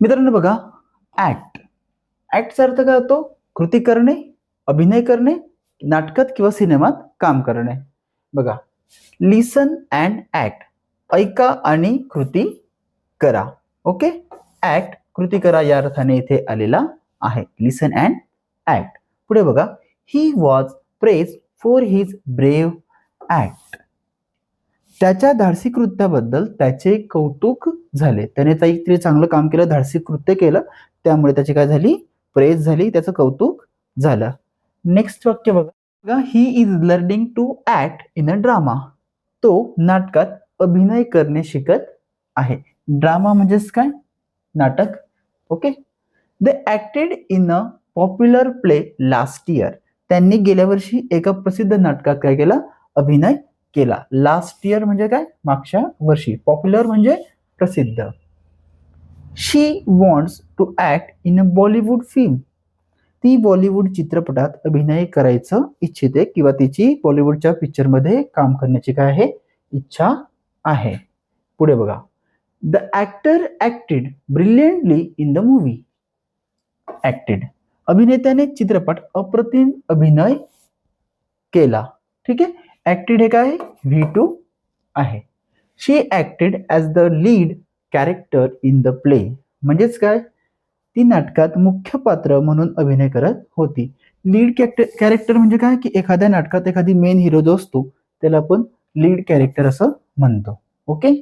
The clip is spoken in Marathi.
मित्रांनो बघा ऍक्ट ऍक्टचा अर्थ काय होतो? कृती करणे अभिनय करणे नाटकात किंवा सिनेमात काम करणे. बघा लिसन अँड ऍक्ट ऐका आणि कृती करा. ओके ऍक्ट कृती करा या अर्थाने इथे आलेला आहे. लिसन अँड ऍक्ट पुढे बघा he was praise for his brave act त्याच्या धाडसी कृत्याबद्दल त्याचे कौतुक झाले. त्याने काहीतरी चांगलं काम केलं धाडसी कृत्य केलं. त्यामुळे त्याची काय झाली? प्रेस झाली त्याचं कौतुक झालं. नेक्स्ट वाक्य बघा. He is learning to act in a drama तो नाटकात अभिनय करणे शिकत आहे. ड्रामा म्हणजेच काय? नाटक. Okay they acted in a popular play last year त्यांनी गेल्या वर्षी एका प्रसिद्ध नाटकात काय केलं? अभिनय केला. लास्ट इयर म्हणजे काय? मागच्या वर्षी. पॉप्युलर म्हणजे प्रसिद्ध. She wants to act in a Bollywood film ती बॉलिवूड चित्रपटात अभिनय करायचं इच्छिते किंवा तिची बॉलिवूडच्या पिक्चरमध्ये काम करण्याची काय आहे? इच्छा आहे. पुढे बघा. The actor acted brilliantly in the movie acted अभिनेत्याने चित्रपट अप्रतिम अभिनय केला. ठीक आहे? ॲक्टेड हे काय व्ही टू आहे. She acted as the lead character in the play म्हणजेच काय? ती नाटकात मुख्य पात्र म्हणून अभिनय करत होती. लीड कॅक्टर कॅरेक्टर म्हणजे काय? की एखाद्या नाटकात एखादी मेन हिरो जो असतो त्याला आपण लीड कॅरेक्टर असं म्हणतो. ओके